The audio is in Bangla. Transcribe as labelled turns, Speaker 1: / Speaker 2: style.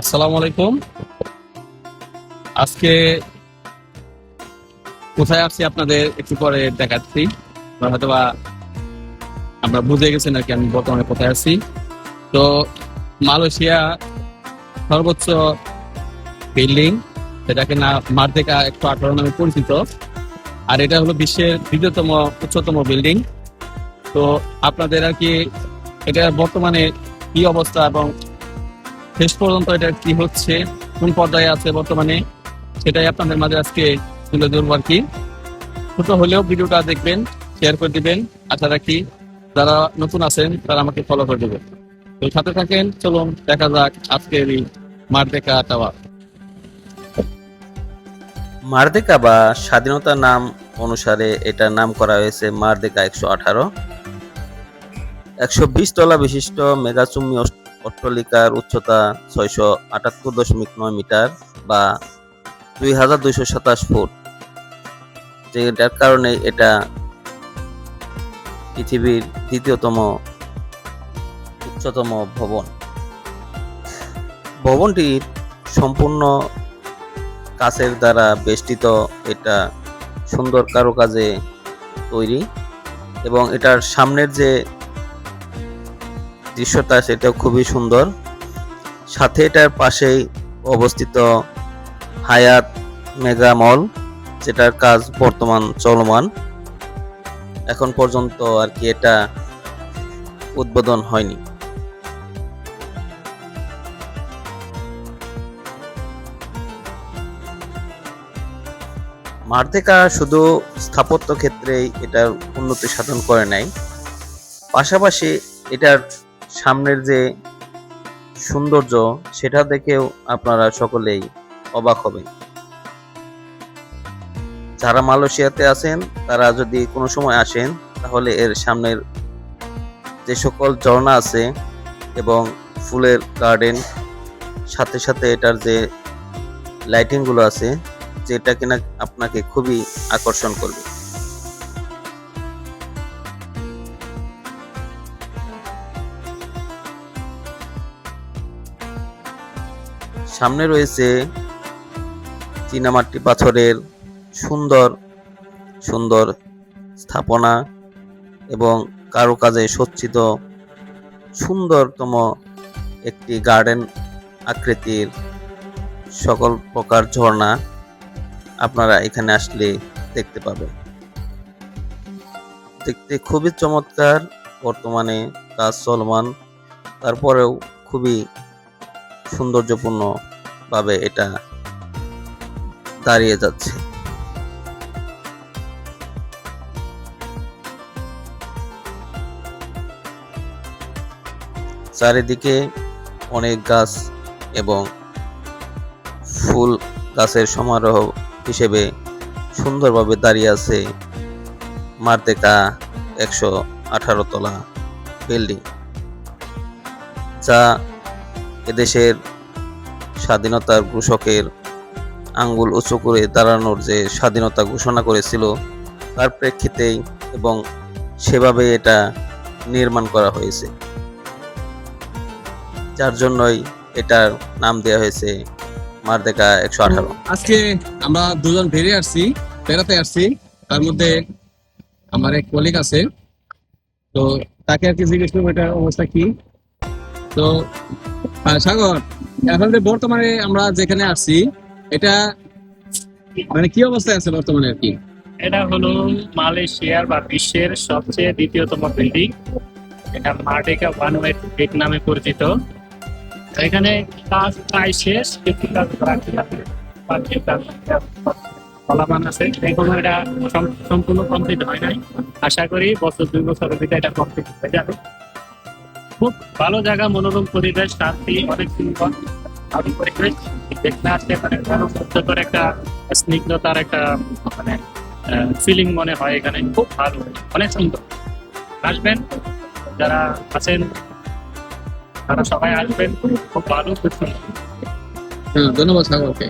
Speaker 1: আসসালামু আলাইকুম। আজকে কোথায় আসছি আপনাদের একটু পরে দেখাচ্ছি। হয়তো বা আমরা বুঝে গেছেন আর কি আমি বর্তমানে কোথায় আছি। তো মালয়েশিয়া সর্বোচ্চ বিল্ডিং সেটাকে না মার্দেকা একশো আঠারো নামে পরিচিত। আর এটা হলো বিশ্বের দ্বিতীয়তম, উচ্চতম বিল্ডিং। তো আপনাদের আর কি এটা বর্তমানে কি অবস্থা এবং শেষ পর্যন্ত এটা কি হচ্ছে? কোন পর্যায়ে আছে বর্তমানে? সেটাই আপনাদের মাঝে আজকে তুলে ধরবো আর কি। ছোট হলেও ভিডিওটা দেখবেন শেয়ার করে দিবেন। আশা রাখি যারা নতুন আছেন, তারা আমাকে ফলো করে দেবেন। তো সাথে থাকেন, চলুন দেখা যাক আজকের এই মারদেকা টাওয়ার
Speaker 2: মারদেকা বা স্বাধীনতা নাম অনুসারে এটার নাম করা হয়েছে মারদেকা একশো আঠারো। একশো বিশ তলা বিশিষ্ট মেগাচুম্মি অট্টালিকার উচ্চতা ছয়শো আটাত্তর দশমিক নয় মিটার বা দুই হাজার দুইশো সাতাশ ফুট। যেটার কারণে এটা পৃথিবীর দ্বিতীয়তম উচ্চতম ভবন। ভবনটির সম্পূর্ণ কাচের দ্বারা বেষ্টিত। এটা সুন্দর কারুকাজে তৈরি এবং এটার সামনের যে দৃশ্যটা সেটাও খুবই সুন্দর। সাথে এটার পাশেই অবস্থিত হায়াত মেগা মল, যেটার কাজ বর্তমান চলমান। এখন পর্যন্ত আর কি এটা উদ্বোধন হয়নি। মার্তেকা শুধু স্থাপত্য ক্ষেত্রেই এটার উন্নতি সাধন করে নাই। পাশাপাশি এটার সামনের যে সৌন্দর্য, সেটা দেখেও আপনারা সকলেই অবাক হবেন। যারা মালয়েশিয়াতে আছেন, তারা যদি কোনো সময় আসেন, তাহলে এর সামনের যে সকল ঝর্ণা আছে এবং ফুলের গার্ডেন, সাথে সাথে এটার যে লাইটিংগুলো আছে, যেটা কিনা আপনাকে খুবই আকর্ষণ করবে। সামনে রয়েছে চীনামাটি পাথরের সুন্দর সুন্দর স্থাপনা এবং কারুকাজে সজ্জিত সুন্দরতম একটি গার্ডেন আকৃতির সকল প্রকার ঝর্ণা আপনারা এখানে আসলে দেখতে পাবেন। দেখতে খুবই চমৎকার, বর্তমানে কাজ চলমান, তারপরেও খুবই সৌন্দর্যপূর্ণ ভাবে এটা দাঁড়িয়ে যাচ্ছে। চারিদিকে অনেক গাছ এবং ফুল গাছের সমারোহ হিসেবে সুন্দরভাবে দাঁড়িয়ে আছে মারতেকা একশো আঠারো তলা বিল্ডিং, যা এদেশের স্বাধীনতার ঘোষকের আঙ্গুল উঁচু করে দাঁড়ানোর যে স্বাধীনতা ঘোষণা করেছিল, তার প্রেক্ষিতেই এবং সেভাবে এটা নির্মাণ করা হয়েছে। যার জন্যই এটার নাম দেওয়া হয়েছে মারদেকা একশো আঠারো।
Speaker 1: আজকে আমরা দুজন বেরিয়ে আসছি, বেড়াতে আসছি। তার মধ্যে আমার এক কলিগ আছে। তো তাকে আর কি জিজ্ঞেস করব, এটার অবস্থা কি? তো সাগর এখন যে বর্তমানে আমরা যেখানে আসছি এটা মানে কি অবস্থায় আছে বর্তমানে আর কি?
Speaker 3: এটা হলো মালয়েশিয়ার বা বিশ্বের সবচেয়ে দ্বিতীয়তম বিল্ডিং। এটা মার্ডেকা ওয়ান ওয়ে গেট নামে পরিচিত। এখানে কাজ প্রায় শেষ, কিছু কাজ বাকি আছে। কাজ আছে। এখনও এটা সম্পূর্ণ কমপ্লিট হয় নাই। আশা করি বছর দুই বছরের ভিতরে এটা কমপ্লিট হয়ে যাবে। খুব ভালো জায়গা, মনোরম পরিবেশ শান্তি অনেক সুন্দর ভালো পরিবেশ। দেখতে আসতে মানে মনোমুগ্ধকর একটা স্নিগ্ধতার একটা মানে ফিলিং মনে হয় এখানে। খুব ভালো, অনেক সুন্দর। আসবেন, যারা আছেন, তারা সবাই আসবেন। খুব ভালো, খুব সুন্দর।
Speaker 1: ধন্যবাদ সাগরকে